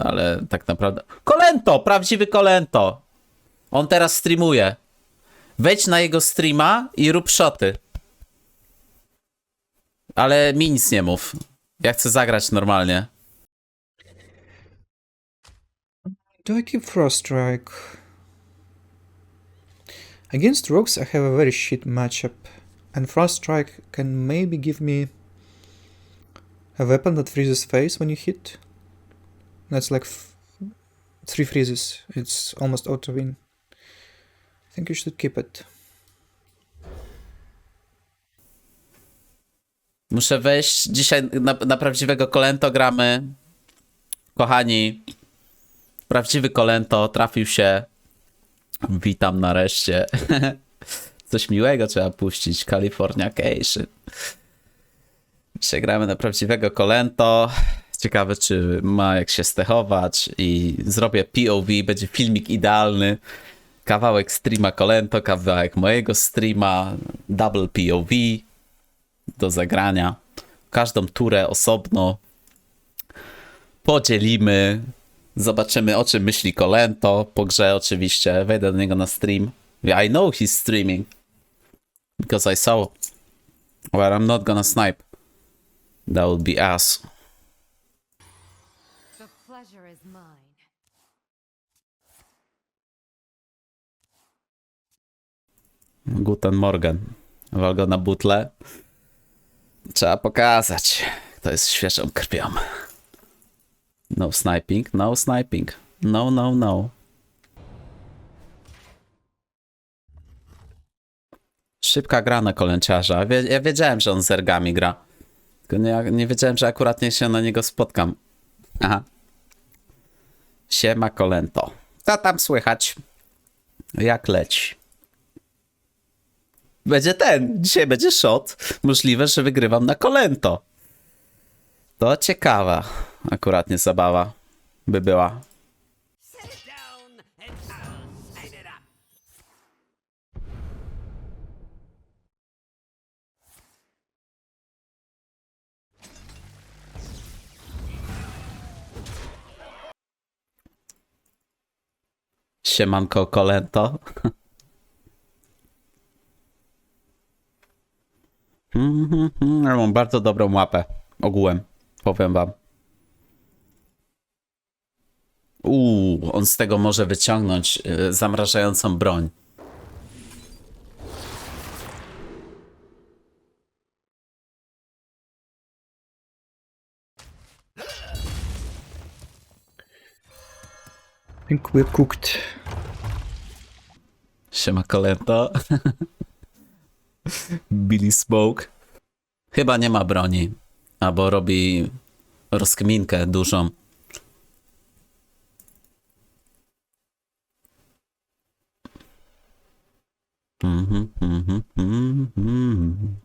ale tak naprawdę... Kolento! Prawdziwy Kolento! On teraz streamuje. Wejdź na jego streama i rób shoty. Ale mi nic nie mów. Ja chcę zagrać normalnie. Do I keep Frost Strike? Against Rogues, I have a very shit matchup, and Frost Strike can maybe give me a weapon that freezes face when you hit. That's like three freezes. It's almost auto win. I think you should keep it. Muszę wejść. Dzisiaj na, na prawdziwego Kolento gramy. Kochani, prawdziwy Kolento trafił się. Witam nareszcie. Coś miłego trzeba puścić. Californication. Dzisiaj gramy na prawdziwego Kolento. Ciekawe, czy ma jak się stechować. I zrobię POV, będzie filmik idealny. Kawałek streama Kolento, kawałek mojego streama, double POV do zagrania. Każdą turę osobno podzielimy. Zobaczymy, o czym myśli Kolento. Po grze oczywiście. Wejdę do niego na stream. I know he's streaming. Because I saw. But I'm not gonna snipe. That would be ass. Is mine. Guten Morgen. Wal go na butle. Trzeba pokazać, kto jest świeżą krwią. No sniping, no sniping. No, no, no. Szybka gra na kolęciarza. Ja wiedziałem, że on z ergami gra. Tylko nie, nie wiedziałem, że akuratnie się na niego spotkam. Aha. Siema kolento. Co tam słychać? Jak leci? Będzie ten. Dzisiaj będzie shot. Możliwe, że wygrywam na kolento. To ciekawa akuratnie zabawa by była. Siemanko kolento. Mam bardzo dobrą łapę. Ogółem. Powiem wam. Uuu, on z tego może wyciągnąć y, zamrażającą broń. Think we're. Siema kolento. Billy Smoke. Chyba nie ma broni. Albo robi rozkminkę dużą. Mhm, mhm, mhm,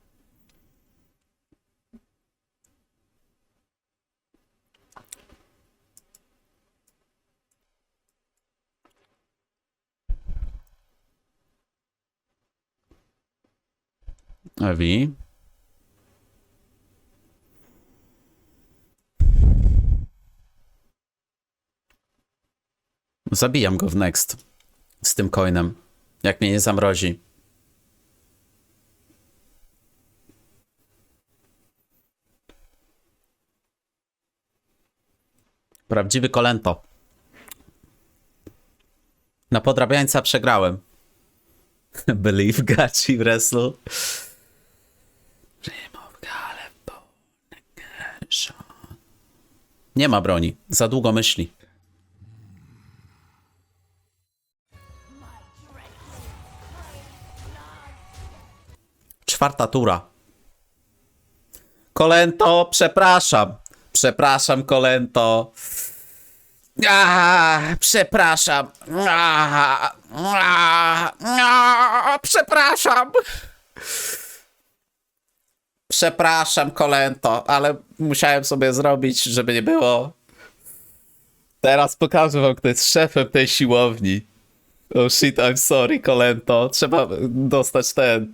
Ewi. Zabijam go w next. Z tym coinem. Jak mnie nie zamrozi. Prawdziwy kolento. Na podrabiańca przegrałem. Believe Gachi wrestle. Nie ma broni. Za długo myśli. Czwarta tura. Kolento, przepraszam. Przepraszam, Kolento. Przepraszam. Przepraszam. Przepraszam, Kolento, ale musiałem sobie zrobić, żeby nie było. Teraz pokażę wam, kto jest szefem tej siłowni. Oh shit, I'm sorry, Kolento. Trzeba dostać ten.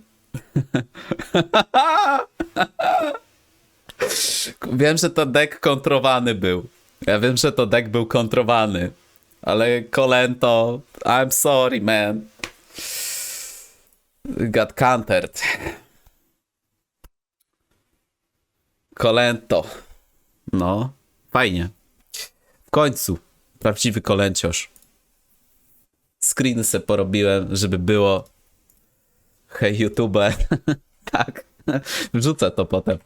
Wiem, że to deck kontrowany był. Ja wiem, że to deck był kontrowany, ale Kolento, I'm sorry, man. Got countered. Kolento. No, fajnie. W końcu. Prawdziwy kolęciosz. Screeny se porobiłem, żeby było. Hej, YouTube. tak. Wrzucę to potem.